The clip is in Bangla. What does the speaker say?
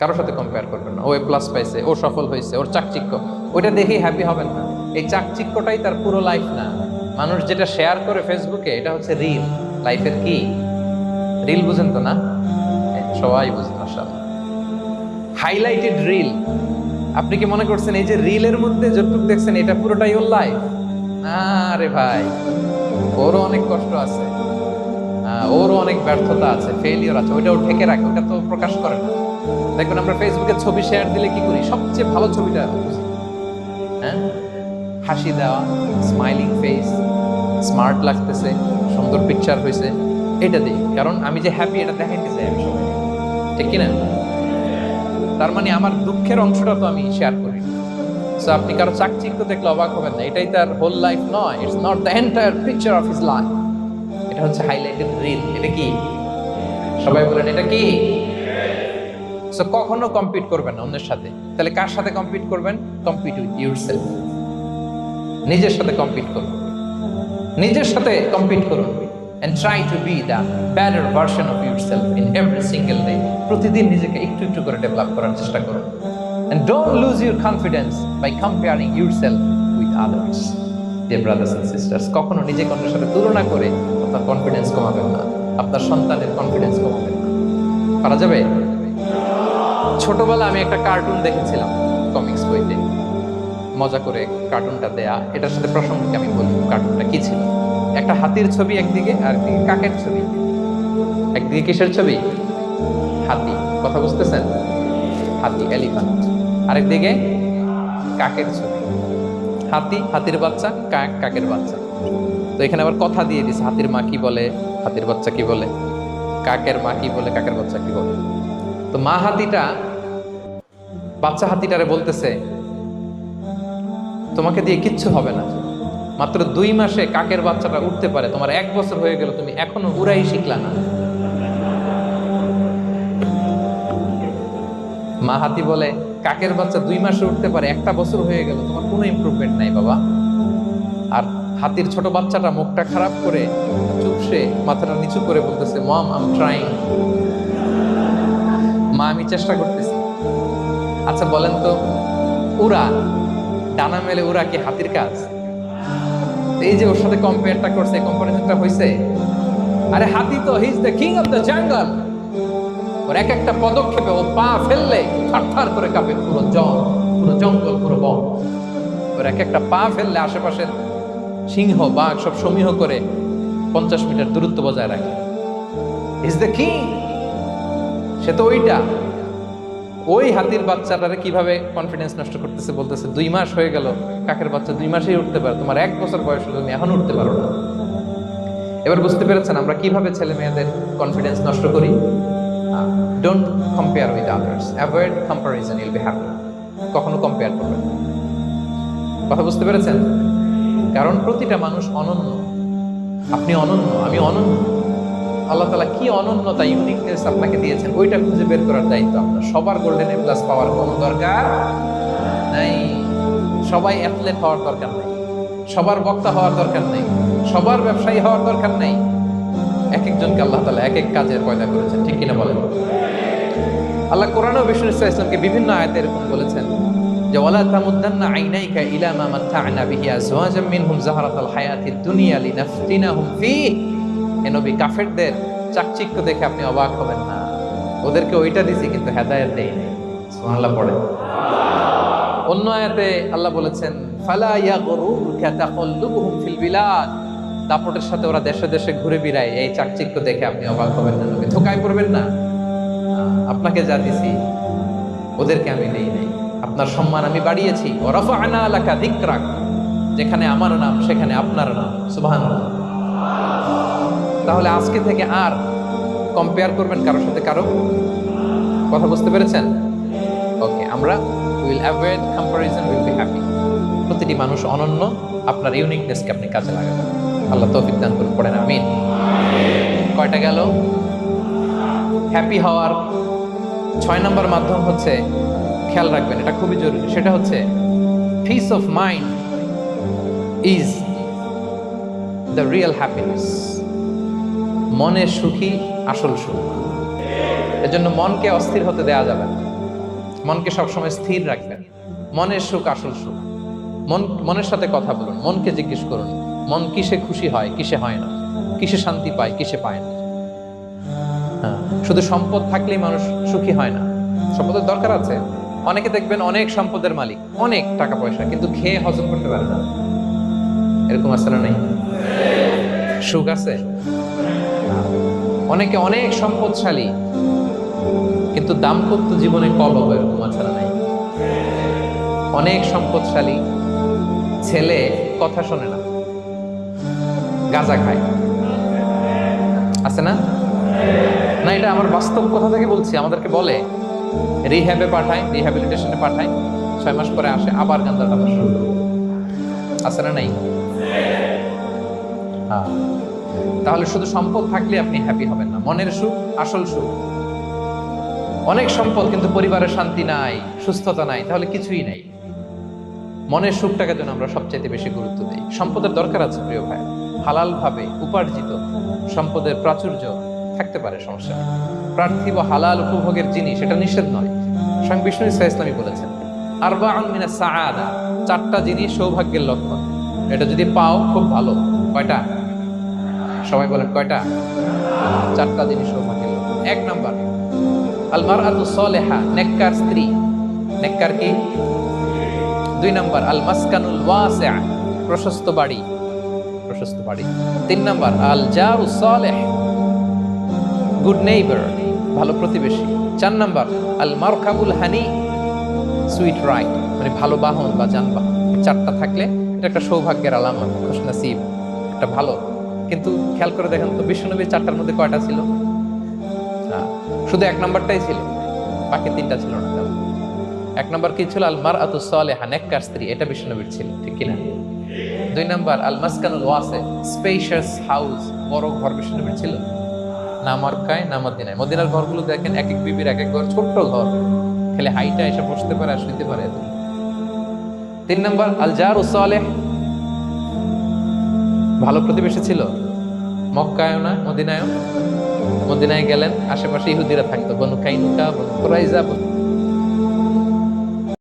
কারোর সাথে কম্পেয়ার করবেন না। ও এ প্লাস পাইছে, ও সফল হয়েছে ওর চাকচিক্য। ওইটা দেখেই হ্যাপি হবেন না। এই চাকচিক্যটাই তার পুরো লাইফ না। মানুষ যেটা শেয়ার করে ফেসবুকে এটা হচ্ছে রিল লাইফের কি? রিল বুঝেন তো না? সবাই বুঝেন মাসাল্লাহ হাইলাইটেড রিল আপনি কি মনে করছেন এই যে রিলের মধ্যে যতটুকু দেখছেন, এটা পুরোটাই ওর লাইফ না রে ভাই, ওরও অনেক কষ্ট আছে। ওরও অনেক ব্যর্থতা আছে ফেলিওর আছে ওইটাও ঢেকে রাখে, ওটা তো প্রকাশ করে না। দেখবেন আমরা ফেসবুকে ছবি শেয়ার দিলে কি করি? সবচেয়ে ভালো ছবিটা হ্যাঁ? হাসি দেওয়া স্মাইলিং ফেস স্মার্ট লাগতেছে, সুন্দর পিকচার হয়েছে এটা দিই কারণ আমি যে হ্যাপি এটা দেখাইতে চাই আমি সবাই ঠিক কিনা? তার মানে আমার দুঃখের অংশটা তো আমি শেয়ার করি। সো আপনি কারও চাকচিক্য দেখলে অবাক হবেন না। এটাই তার হোল লাইফ নয়। It's not the entire picture of his life এটা হচ্ছে হাইলাইটেড রিল এটা কি? সবাই বলেন, এটা কি? সো কখনো কম্পিট করবেন না অন্যের সাথে। তাহলে কার সাথে কম্পিট করবেন? কম্পিট উইথ ইউর সেলফ নিজের সাথে কম্পিট করুন। নিজের সাথে কম্পিট করুন। And try to be the better version of yourself in every single day প্রতিদিন নিজেকে একটু একটু করে ডেভেলপ করার চেষ্টা করুন। And don't lose your confidence by comparing yourself with others dear brothers and sisters, কখনো নিজেকে অন্যের সাথে তুলনা করে আপনার কনফিডেন্স কমাবেন না। আপনার সন্তানের কনফিডেন্স কমাবেন না। পারা যাবে? ছোটবেলা আমি একটা কার্টুন দেখেছিলাম কমিক্স বইতে। মজা করে কার্টুনটা দেয়া, এটার সাথে প্রসঙ্গকে আমি বলি কার্টুনটা কি ছিল? একটা হাতির ছবি একদিকে আর একদিকে কাকের ছবি। একদিকে কিসের ছবি? হাতি। কথা বুঝতেছেন? হাতি এলিফ্যান্ট আরেকদিকে কাকের ছবি। হাতি, হাতির বাচ্চা কাক কাকের বাচ্চা। তো এখানে আবার কথা দিয়ে দিছে, হাতির মা কি বলে, হাতির বাচ্চা কি বলে, কাকের মা কি বলে, কাকের বাচ্চা কি বলে। তো মা হাতিটা বাচ্চা হাতিটারে বলতেছে, তোমাকে দিয়ে কিচ্ছু হবে না। মাত্র দুই মাসে কাকের বাচ্চাটা উঠতে পারে। তোমার এক বছর হয়ে গেল, তুমি এখনও উড়াই শিখলা না। মা হাতি বলে, কাকের বাচ্চা দুই মাসে উঠতে পারে, একটা বছর হয়ে গেল, তোমার কোনো ইমপ্রুভমেন্ট নাই বাবা। আর হাতির ছোট বাচ্চাটা মুখটা খারাপ করে চুপসে মাথাটা নিচু করে বলতেছে মম আম ট্রাইং মা, আমি চেষ্টা করতেছি আচ্ছা বলেন তো উড়া ডানা মেলে উড়া কি হাতির কাজ? এই যে ওর সাথে কম্পেয়ারটা করছে কম্পারিজনটা হয়েছে আরে হাতি তো he is the king of the jungle ওর এক একটা পদক্ষেপে ও পা ফেললে থারথার করে কাঁপে পুরো জল পুরো জঙ্গল, পুরো বন। ওর এক একটা পা ফেললে আশেপাশের সিংহ, বাঘ সব সমীহ করে পঞ্চাশ মিটার দূরত্ব বজায় রাখে। ইজ দ্য কিং সে তো ওইটা। ওই হাতির বাচ্চাটারে কীভাবে কনফিডেন্স নষ্ট করতেছে বলতেছে, দুই মাস হয়ে গেল, কাকের বাচ্চা দুই মাসেই উঠতে পারে, তোমার এক বছর বয়স হলো, তুমি এখন উঠতে পারো না। এবার বুঝতে পেরেছেন আমরা কীভাবে ছেলে মেয়েদের কনফিডেন্স নষ্ট করি? Don't compare with others avoid comparison I'll be happy কখনো কম্পেয়ার করবেন কথা বুঝতে পেরেছেন? কারণ প্রতিটা মানুষ অনন্য। আপনি অনন্য, আমি অনন্য। আল্লাহ তালা কি অনন্যতা ইউনিকনেস আপনাকে দিয়েছেন, ওইটা খুঁজে বের করার দায়িত্ব আপনার। সবার গোল্ডেন এ প্লাস পাওয়ার কোনো দরকার নাই। সবাই অ্যাথলেট হওয়ার দরকার নেই। সবার বক্তা হওয়ার দরকার নেই। সবার ব্যবসায়ী হওয়ার দরকার নেই। এক একজনকে আল্লাহ তালা এক এক কাজের পয়দা করেছেন। ঠিক কিনা বলেন? আল্লাহ কোরআন বিষ্ণু ইসলামকে বিভিন্ন আয়াতে এরকম বলেছেন যে, ওয়ালা তামুদ্দান্না আইনাইকা ইলা মা মাত্তা'না বিহি আজওয়াজাম মিনহুম যাহারাতাল হায়াতিদ দুনিয়া লিনাফতিনাহুম এ নবী। কাফেরদের চাকচিক্য দেখে আপনি অবাক হবেন না। ওদেরকে ওইটা দিছি, কিন্তু হেদায়েত দেই নাই। পড়ে। অন্য আয়াতে আল্লাহ বলেছেন, ফালা ইয়াগরুরকা তাকাল্লুবুহুম ফিল বিলাদ। দাপটের সাথে ওরা দেশে দেশে ঘুরে বেড়ায়, এই চাকচিক্য দেখে আপনি অবাক হবেন না নবী। ধোকায় পড়বেন না। আপনাকে যা দিছি, ওদেরকে আমি দেই নাই। আপনার সম্মান আমি বাড়িয়েছি। ওরফা আনা আলাকা দিকরাক যেখানে আমার নাম, সেখানে আপনার নাম। সুবহানাল্লাহ। তাহলে আজকে থেকে আর কম্পেয়ার করবেন কারোর সাথে কারও? কথা বুঝতে পেরেছেন? ওকে আমরা will avoid comparison will be happy প্রতিটি মানুষ অনন্য, আপনার ইউনিকনেসকে আপনি কাজে লাগাবেন। আল্লাহ তৌফিক দান করুন, পড়েন, আমিন। কয়টা গেল? হ্যাপি হওয়ার ছয় নম্বর মাধ্যম হচ্ছে খেয়াল রাখবেন, এটা খুবই জরুরি। সেটা হচ্ছে peace of mind is the real happiness মনে সুখী আসল সুখ। এজন্য মনকে অস্থির হতে দেয়া যাবে না। মনকে সবসময় স্থির রাখবেন। মনের সুখ আসল সুখ। মন মনের সাথে কথা বলুন মনকে জিজ্ঞেস করুন মন কিসে খুশি হয় কিসে হয় না? কিসে শান্তি পায় কিসে পায় না? হ্যাঁ, শুধু সম্পদ থাকলেই মানুষ সুখী হয় না। সম্পদের দরকার আছে। অনেকে দেখবেন অনেক সম্পদের মালিক অনেক টাকা পয়সা কিন্তু খেয়ে হজম করতে পারে না। এরকম না নেই? সুখ আছে? অনেকে অনেক সম্পদশালী, কিন্তু দাম্পত্য জীবনে কলহ এরকম আছে নাই। অনেক সম্পদশালী ছেলে কথা শোনে না, গাঁজা খায়। আছে না? না, এটা আমার বাস্তব কথা থেকে বলছি, আমাদেরকে বলে, রিহ্যাবে পাঠায় রিহ্যাবিলিটেশনে পাঠায়, ছয় মাস পরে আসে, আবার গাঁজাটা আবার শুরু। আছে না নাই? হ্যাঁ। তাহলে শুধু সম্পদ থাকলে আপনি হ্যাপি হবেন না। মনের সুখ, আসল সুখ। অনেক সম্পদ কিন্তু পরিবারের শান্তি নাই, সুস্থতা নাই, তাহলে কিছুই নাই। মনের সুখটাকে যেন আমরা সবচাইতে বেশি গুরুত্ব দিই। সম্পদের দরকার আছে প্রিয় ভাই। হালাল ভাবে উপার্জিত সম্পদের প্রাচুর্য থাকতে পারে, সমস্যা প্রার্থী বা হালাল উপভোগের জিনিস, এটা নিষেধ নয়। স্বয়ং বিষ্ণু ইসা ইসলামী বলেছেন আরবা আনমিনা সাআদা চারটা জিনিস সৌভাগ্যের লক্ষণ। এটা যদি পাও, খুব ভালো। কয়টা? সবাই বলেন, কয়টা? চারটা জিনিস এক নাম্বার আলমার আতু সলেহা, নেককার স্ত্রী। নেককার কি? দুই নাম্বার আল মাসকানুল প্রশস্ত বাড়ি। প্রশস্ত বাড়ি। তিন নাম্বার আল জারু সালেহ, গুড নেইবার, ভালো প্রতিবেশী। চার নাম্বার আল মারকাবুল হানি, সুইট রাইড মানে ভালো বাহন বা যানবাহন। চারটা থাকলে এটা একটা সৌভাগ্যের আলামত খুশ নসিব একটা ভালো। কিন্তু খেয়াল করে দেখেন তো বিশ্বনবীর চারটার মধ্যে কয়টা ছিল? শুধু এক নাম্বারটাই ছিল, বাকি তিনটা ছিল না। এক নাম্বার কি ছিল? আল মার আতু সালেহা, নেককার স্ত্রী, এটা বিষ্ণুনবীর ছিল, ঠিক কিনা? দুই নাম্বার আল মাসকানুল ওয়াসে স্পেশাস হাউস বড় ঘর বিষ্ণুনবীর ছিল। না মক্কায়, না মদিনায়। মদিনার ঘরগুলো দেখেন এক এক বিবির এক এক ঘর, ছোট্ট ঘর। খেলে হাইটা এসে বসতে পারে আর শুইতে পারে তিন নাম্বার আল জার সালেহ ভালো প্রতিবেশী ছিল? মক্কায়ও না, মদিনায়ও? মদিনায় গেলেন, আশেপাশে ইহুদিরা থাকতো। বনু কাইনুকা, বনু কোরাইজা বনু